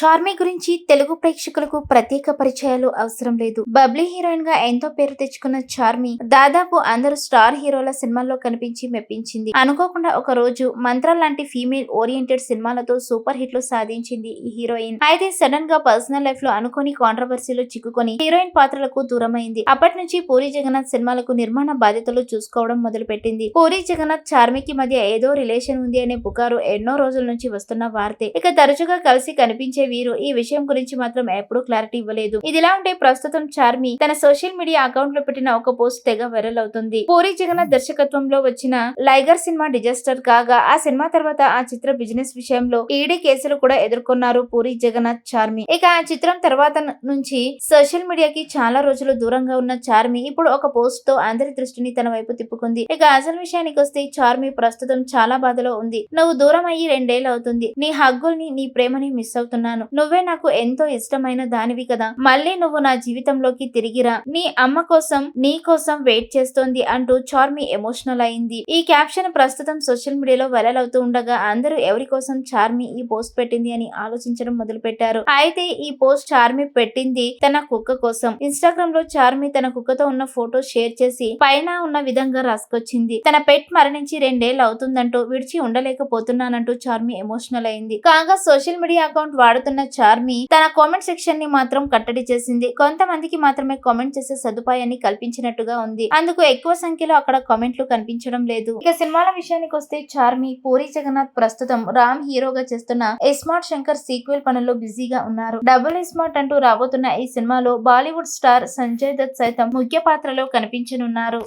చార్మి గురించి తెలుగు ప్రేక్షకులకు ప్రత్యేక పరిచయాలు అవసరం లేదు. బబ్లీ హీరోయిన్గా ఎంతో పేరు తెచ్చుకున్న చార్మి దాదాపు అందరూ స్టార్ హీరోల సినిమాల్లో కనిపించి మెప్పించింది. అనుకోకుండా ఒక రోజు మంత్ర లాంటి ఫీమేల్ ఓరియంటెడ్ సినిమాలతో సూపర్ హిట్లు సాధించింది ఈ హీరోయిన్. అయితే సడన్గా పర్సనల్ లైఫ్లో అనుకోని కాంట్రవర్సీలో చిక్కుకొని హీరోయిన్ పాత్రలకు దూరమైంది. అప్పటి నుంచి పూరి జగన్నాథ్ సినిమాలకు నిర్మాణ బాధ్యతలు చూసుకోవడం మొదలు పెట్టింది పూరి జగన్నాథ్ చార్మికి మధ్య ఏదో రిలేషన్ ఉంది అనే పుకారు ఎన్నో రోజుల నుంచి వస్తున్న వార్తే. ఇక తరచుగా కలిసి కనిపించే వీరు ఈ విషయం గురించి మాత్రం ఎప్పుడూ క్లారిటీ ఇవ్వలేదు. ఇదిలా ఉంటే ప్రస్తుతం చార్మి తన సోషల్ మీడియా అకౌంట్లో పెట్టిన ఒక పోస్ట్ తెగ వైరల్ అవుతుంది. పూరి జగన్నాథ్ దర్శకత్వంలో వచ్చిన లైగర్ సినిమా డిజాస్టర్ కాగా ఆ సినిమా తర్వాత ఆ చిత్ర బిజినెస్ విషయంలో ఈడీ కేసులు కూడా ఎదుర్కొన్నారు పూరి జగన్నాథ్ చార్మి. ఇక ఆ చిత్రం తర్వాత నుంచి సోషల్ మీడియాకి చాలా రోజులు దూరంగా ఉన్న చార్మి ఇప్పుడు ఒక పోస్ట్తో అందరి దృష్టిని తన వైపు తిప్పుకుంది. ఇక అసలు విషయానికి వస్తే చార్మి ప్రస్తుతం చాలా బాధలో ఉంది. నువ్వు దూరం అయ్యి రెండేళ్ళు అవుతుంది. నీ హగ్గుల్ని నీ ప్రేమని మిస్ అవుతున్నాను. నువ్వే నాకు ఎంతో ఇష్టమైన దానివి కదా. మళ్ళీ నువ్వు నా జీవితంలోకి తిరిగిరా. నీ అమ్మ కోసం నీ కోసం వెయిట్ చేస్తోంది అంటూ చార్మి ఎమోషనల్ అయింది. ఈ క్యాప్షన్ ప్రస్తుతం సోషల్ మీడియాలో వైరల్ అవుతూ ఉండగా అందరూ ఎవరి కోసం చార్మి ఈ పోస్ట్ పెట్టింది అని ఆలోచించడం మొదలు పెట్టారు అయితే ఈ పోస్ట్ చార్మి పెట్టింది తన కుక్క కోసం. ఇన్స్టాగ్రామ్లో చార్మి తన కుక్కతో ఉన్న ఫోటో షేర్ చేసి పైన ఉన్న విధంగా రాసుకొచ్చింది. తన పెట్ మరణించి రెండేళ్ళు అవుతుందంటూ విడిచి ఉండలేకపోతున్నానంటూ చార్మి ఎమోషనల్ అయింది. కాగా సోషల్ మీడియా అకౌంట్ వాడు వాడుతున్న చార్మి తన కామెంట్ సెక్షన్ని మాత్రం కట్టడి చేసింది. కొంతమందికి మాత్రమే కామెంట్ చేసే సదుపాయాన్ని కల్పించినట్టుగా ఉంది. అందుకు ఎక్కువ సంఖ్యలో అక్కడ కామెంట్లు కనిపించడం లేదు. ఇక సినిమాల విషయానికి వస్తే చార్మి పూరి జగన్నాథ్ ప్రస్తుతం రామ్ హీరోగా చేస్తున్న స్మార్ట్ శంకర్ సీక్వెల్ పనుల్లో బిజీగా ఉన్నారు. డబుల్ స్మార్ట్ అంటూ రాబోతున్న ఈ సినిమాలో బాలీవుడ్ స్టార్ సంజయ్ దత్ సైతం ముఖ్య పాత్రలో కనిపించనున్నారు.